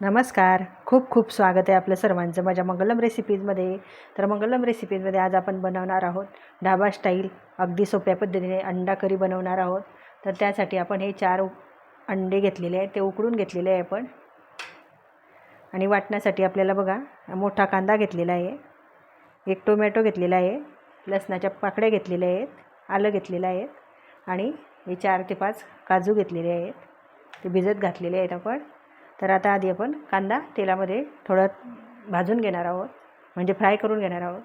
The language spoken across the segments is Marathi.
नमस्कार. खूप खूप स्वागत आहे आपल्या सर्वांचं माझ्या मंगलम रेसिपीजमध्ये तर मंगलम रेसिपीजमध्ये आज आपण बनवणार आहोत ढाबा स्टाईल अगदी सोप्या पद्धतीने अंडा करी बनवणार आहोत. तर त्यासाठी आपण हे चार अंडे घेतलेले आहेत ते उकडून घेतलेले आहे आपण. आणि वाटण्यासाठी आपल्याला बघा मोठा कांदा घेतलेला आहे. एक टोमॅटो घेतलेला आहे. लसणाच्या पाकड्या घेतलेल्या आहेत आलं घेतलेलं आहे. आणि हे चार ते पाच काजू घेतलेले आहेत. ते भिजत घातलेले आहेत आपण. तर आता आधी आपण कांदा तेलामध्ये थोडं भाजून घेणार आहोत म्हणजे फ्राय करून घेणार आहोत.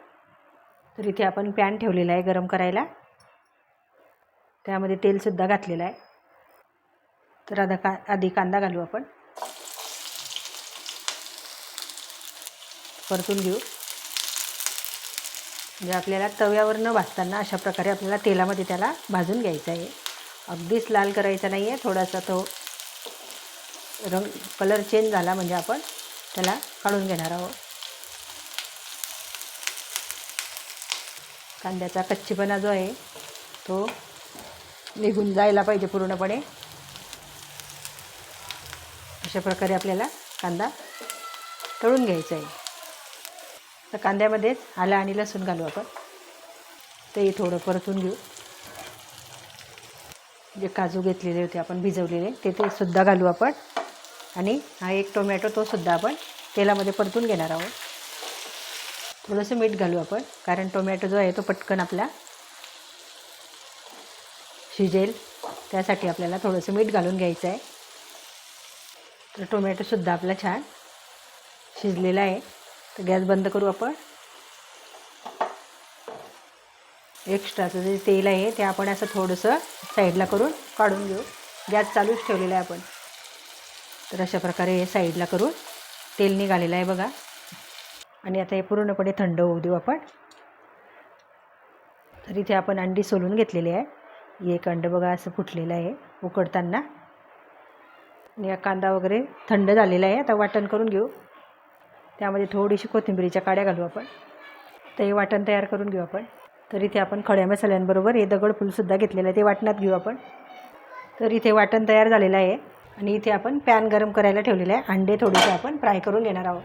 तर इथे आपण पॅन ठेवलेला आहे गरम करायला. त्यामध्ये तेलसुद्धा घातलेलं आहे. तर आता का आधी कांदा घालू आपण. परतून घेऊ. म्हणजे आपल्याला तव्यावर न भाजताना अशा प्रकारे आपल्याला तेलामध्ये त्याला भाजून घ्यायचं आहे. अगदीच लाल करायचा नाही आहे थोडासा तो रंग कलर चेंज झाला म्हणजे आपण त्याला काढून घेणार आहोत. कांद्याचा कच्चीपणा जो आहे तो निघून जायला पाहिजे पूर्णपणे. अशा प्रकारे आपल्याला कांदा तळून घ्यायचा आहे. तर कांद्यामध्येच आलं आणि लसूण घालू आपण. तेही थोडं परतून घेऊ. जे काजू घेतलेले होते आपण भिजवलेले ते ते सुद्धा घालू आपण. आणि हा एक टोमॅटो तो सुद्धा आपण तेलामध्ये परतून घेणार आहोत. थोडंसं मीठ घालू आपण कारण टोमॅटो जो आहे तो पटकन आपला शिजेल. त्यासाठी आपल्याला थोडंसं मीठ घालून घ्यायचं आहे. तर टोमॅटोसुद्धा आपला छान शिजलेला आहे. तर गॅस बंद करू आपण. एक्स्ट्राचं जे तेल आहे ते आपण असं थोडंसं साईडला करून काढून घेऊ. गॅस चालूच ठेवलेला आहे आपण. तर अशा प्रकारे हे साईडला करून तेल निघालेलं आहे बघा. आणि आता हे पूर्णपणे थंड होऊ देऊ आपण. तर इथे आपण अंडी सोलून घेतलेली आहे. एक अंड बघा असं फुटलेलं आहे उकडताना. आणि हा कांदा वगैरे थंड झालेला आहे. आता वाटण करून घेऊ. त्यामध्ये थोडीशी कोथिंबिरीच्या काड्या घालू आपण. तर हे वाटण तयार करून घेऊ आपण. तर इथे आपण खड्या मसाल्यांबरोबर हे दगडफूलसुद्धा घेतलेलं आहे. ते वाटणात घेऊ आपण. तर इथे वाटण तयार झालेलं आहे. आणि इथे आपण पॅन गरम करायला ठेवलेलं आहे. अंडे थोडेसे आपण फ्राय करून घेणार आहोत.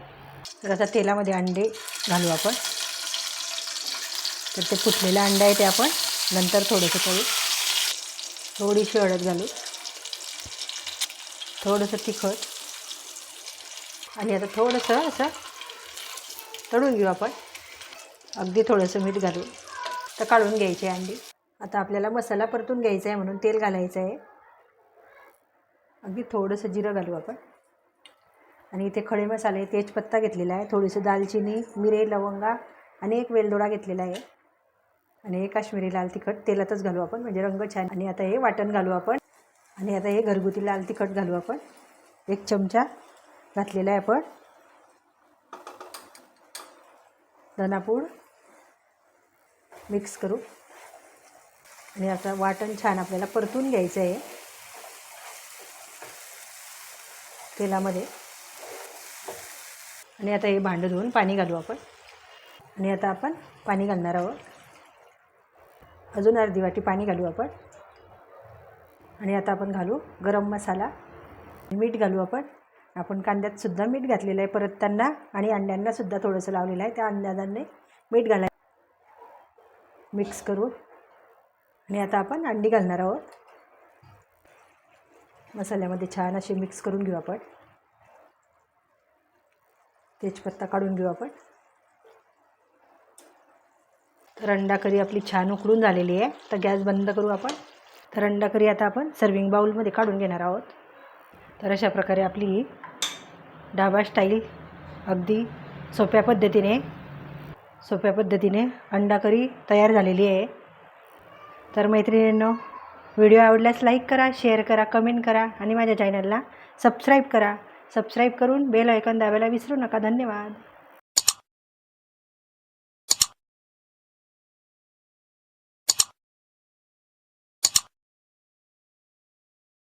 तर आता तेलामध्ये अंडे घालू आपण. तर ते फुटलेलं अंडं आहे ते आपण नंतर थोडंसं करू. थोडीशी हळद घालू. थोडंसं तिखट. आणि आता थोडंसं असं तळून घेऊ आपण. अगदी थोडंसं मीठ घालू तर काढून घ्यायचे अंडी. आता आपल्याला मसाला परतून घ्यायचा आहे म्हणून तेल घालायचं आहे. अगदी थोडंसं जिरं घालू आपण. आणि इथे खडे मसाले तेजपत्ता घेतलेला आहे थोडीशी दालचिनी मिरे लवंगा आणि एक वेलदोडा घेतलेला आहे. आणि हे काश्मीरी लाल तिखट तेलातच घालू आपण म्हणजे रंग छान. आणि आता हे वाटण घालू आपण. आणि आता हे घरगुती लाल तिखट घालू आपण. एक चमचा घातलेला आहे आपण. धनापूड मिक्स करू. आणि आता वाटण छान आपल्याला परतून घ्यायचं आहे. तेलामध्ये. आणि आता हे भांडं धुवून पाणी घालू आपण. आणि आता आपण पाणी घालणार आहोत. अजून अर्धी वाटी पाणी घालू आपण. आणि आता आपण घालू गरम मसाला. मीठ घालू आपण. आपण कांद्यातसुद्धा मीठ घातलेलं आहे परत त्यांना आणि अंड्यांनासुद्धा थोडंसं लावलेलं आहे. त्या अंदाजाने मीठ घालाय मिक्स करू आणि आता आपण अंडी घालणार आहोत. मसाल्यामध्ये छान असे मिक्स करून घेऊ आपण. तेजपत्ता काढून घेऊ आपण. तर अंडा करी आपली छान उकळून झालेली आहे. तर गॅस बंद करू आपण. तर अंडा करी आता आपण सर्विंग बाऊलमध्ये काढून घेणार आहोत. तर अशा प्रकारे आपली ढाबा स्टाईल अगदी सोप्या पद्धतीने सोप्या पद्धतीने अंडा करी तयार झालेली आहे. तर मैत्रिणींनो व्हिडिओ आवडल्यास लाईक करा शेअर करा कमेंट करा आणि माझ्या चॅनलला सबस्क्राईब करा. सबस्क्राईब करून बेल ऐकन दाबायला विसरू नका. धन्यवाद.